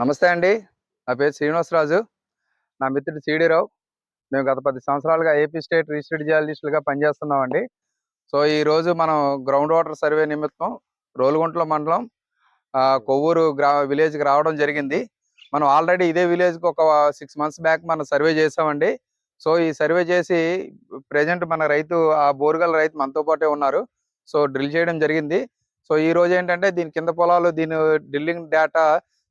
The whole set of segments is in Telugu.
నమస్తే అండి. నా పేరు శ్రీనివాసరాజు. నా మిత్రుడు సిడిరావు మేము గత పది సంవత్సరాలుగా ఏపీ స్టేట్ రిజిస్టర్డ్ జియాలజిస్టులుగా పనిచేస్తున్నామండి. సో ఈ రోజు మనం గ్రౌండ్ వాటర్ సర్వే నిమిత్తం రోలుగుంట్ల మండలం ఆ, కొవ్వూరు గ్రా విలేజ్కి రావడం జరిగింది. మనం ఆల్రెడీ ఇదే విలేజ్కి ఒక సిక్స్ మంత్స్ బ్యాక్ మనం సర్వే చేసామండి సో ఈ సర్వే చేసి ప్రజెంట్ మన రైతు ఆ బోరుగల్ రైతు మనతో పాటే ఉన్నారు. సో డ్రిల్ చేయడం జరిగింది. సో ఈ రోజు ఏంటంటే దీని కింద పొలాలు దీని డ్రిల్లింగ్ డేటా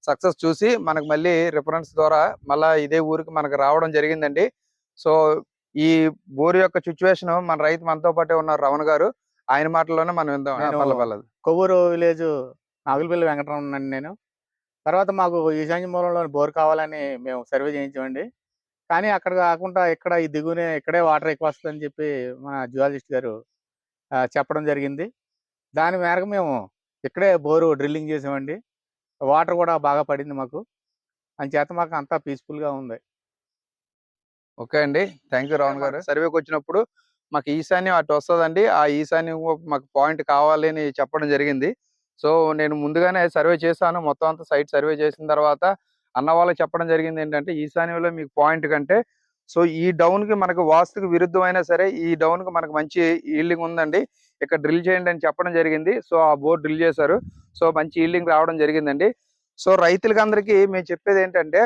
సక్సెస్ చూసి మనకు మళ్ళీ రిఫరెన్స్ ద్వారా మళ్ళా ఇదే ఊరికి మనకు రావడం జరిగిందండి. సో ఈ బోరు యొక్క సిచ్యువేషన్ మన రైతు మనతో పాటే ఉన్నారు రమణ గారు. ఆయన మాటల్లోనే మనం విందాం. కొవ్వూరు విలేజ్ నాగులపల్లి వెంకటరమణ అండి నేను. తర్వాత మాకు ఈశాన్య మూలంలో బోర్ కావాలని మేము సర్వే చేయించామండి. కానీ అక్కడ కాకుండా ఇక్కడ ఈ దిగునే ఇక్కడే వాటర్ ఎక్కువ వస్తుందని చెప్పి మన జియాలజిస్ట్ గారు చెప్పడం జరిగింది. దాని మేరకు మేము ఇక్కడే బోరు డ్రిల్లింగ్ చేసామండి. వాటర్ కూడా బాగా పడింది మాకు. అంచేత మాకు అంతా పీస్ఫుల్గా ఉంది. ఓకే అండి. థ్యాంక్ యూ రావణ్ గారు. సర్వేకి వచ్చినప్పుడు మాకు ఈశాన్యం అటు వస్తుందండి. ఆ ఈశాన్యం మాకు పాయింట్ కావాలి అని చెప్పడం జరిగింది. సో నేను ముందుగానే సర్వే చేశాను. మొత్తం అంతా సైట్ సర్వే చేసిన తర్వాత అన్న వాళ్ళకి చెప్పడం జరిగింది ఏంటంటే ఈశాన్యంలో మీకు పాయింట్ కంటే సో ఈ డౌన్కి మనకు వాస్తుకు విరుద్ధమైనా సరే ఈ డౌన్కి మనకు మంచి ఈల్డింగ్ ఉందండి. ఇక్కడ డ్రిల్ చేయండి అని చెప్పడం జరిగింది. సో ఆ బోర్ డ్రిల్ చేశారు. సో మంచి ఈల్డింగ్ రావడం జరిగిందండి. సో రైతులకి అందరికీ మేము చెప్పేది ఏంటంటే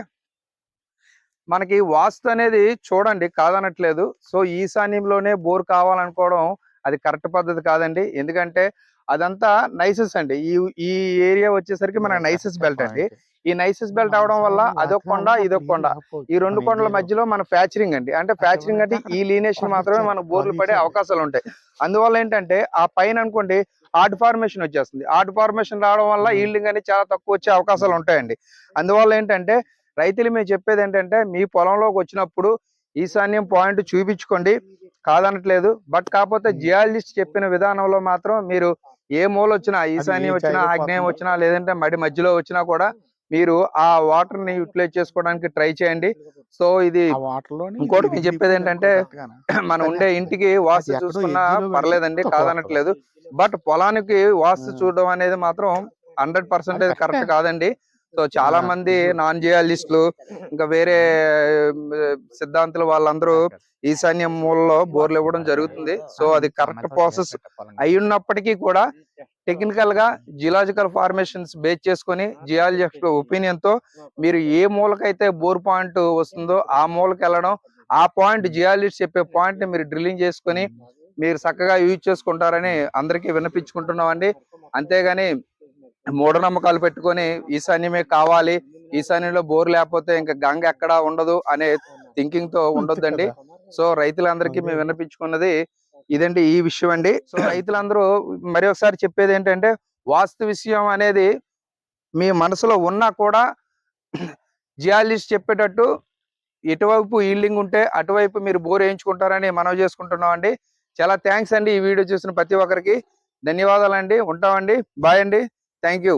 మనకి వాస్తు అనేది చూడండి కాదనట్లేదు. సో ఈశాన్యంలోనే బోర్ కావాలనుకోవడం అది కరెక్ట్ పద్ధతి కాదండి. ఎందుకంటే అదంతా నైసెస్ అండి. ఈ ఈ ఏరియా వచ్చేసరికి మనకి నైసెస్ బెల్ట్ అండి. ఈ నైసెస్ బెల్ట్ అవడం వల్ల అదొక కొండ ఇదొక కొండ. ఈ రెండు కొండల మధ్యలో మన ఫ్యాచరింగ్ అండి. అంటే ఫ్యాచరింగ్ అంటే ఈ లీనేషన్ మాత్రమే మన బోర్లు పడే అవకాశాలు ఉంటాయి. అందువల్ల ఏంటంటే ఆ పైన అనుకోండి ఆర్ట్ ఫార్మేషన్ వచ్చేస్తుంది. ఆర్ట్ ఫార్మేషన్ రావడం వల్ల. ఈల్డింగ్ అనేది చాలా తక్కువ వచ్చే అవకాశాలు ఉంటాయండి. అందువల్ల ఏంటంటే రైతులు మేము చెప్పేది ఏంటంటే మీ పొలంలోకి వచ్చినప్పుడు ఈశాన్యం పాయింట్ చూపించుకోండి. కాదనట్లేదు. బట్ కాకపోతే. జియాలజిస్ట్ చెప్పిన విధానంలో మాత్రం మీరు ఏ మూల వచ్చినా ఈశాన్యం వచ్చినా. ఆగ్నేయం వచ్చినా లేదంటే మడి మధ్యలో వచ్చినా కూడా మీరు ఆ వాటర్ని యూటిలైజ్ చేసుకోవడానికి ట్రై చేయండి సో ఇది ఇంకోటి నేను చెప్పేది ఏంటంటే మనం ఉండే ఇంటికి వాస్తు చూసుకున్నా పర్లేదండి కాదనట్లేదు బట్ పొలానికి వాస్తు. చూడడం అనేది మాత్రం హండ్రెడ్ పర్సెంటేజ్ కరెక్ట్ కరెక్టే. కాదండి సో చాలా మంది నాన్ జియాలిస్టులు ఇంకా వేరే సిద్ధాంతులు వాళ్ళందరూ ఈశాన్య మూలలో బోర్లు ఇవ్వడం జరుగుతుంది. సో అది కరెక్ట్ ప్రాసెస్ అయి ఉన్నప్పటికీ కూడా టెక్నికల్గా జియాలజికల్ ఫార్మేషన్స్ బేస్ చేసుకొని జియాలజిస్ట్ ఒపీనియన్తో మీరు ఏ మూలకైతే బోర్ పాయింట్ వస్తుందో ఆ మూలకి వెళ్ళడం ఆ పాయింట్ జియాలజిస్ట్ చెప్పే పాయింట్ని మీరు డ్రిల్లింగ్ చేసుకొని మీరు చక్కగా యూజ్ చేసుకుంటారని అందరికీ విన్నపించుకుంటున్నామండి. అంతేగాని మూఢనమ్మకాలు పెట్టుకొని ఈశాన్యమే కావాలి ఈశాన్యంలో బోర్ లేకపోతే ఇంకా గంగ ఎక్కడా ఉండదు అనే థింకింగ్తో ఉండొద్దండి. సో రైతులందరికీ మేము విన్నపించుకున్నది ఇదండి ఈ విషయం అండి. సో రైతులందరూ మరి ఒకసారి చెప్పేది ఏంటంటే వాస్తు విషయం అనేది మీ మనసులో ఉన్నా కూడా జియాలజిస్ట్ చెప్పేటట్టు ఎటువైపు ఈల్డింగ్ ఉంటే అటువైపు మీరు బోర్ వేయించుకుంటారని మనవి చేసుకుంటున్నాం అండి చాలా థ్యాంక్స్ అండి ఈ వీడియో చూసిన ప్రతి ఒక్కరికి. ధన్యవాదాలండి. ఉంటామండి. బాయ్ అండి. Thank you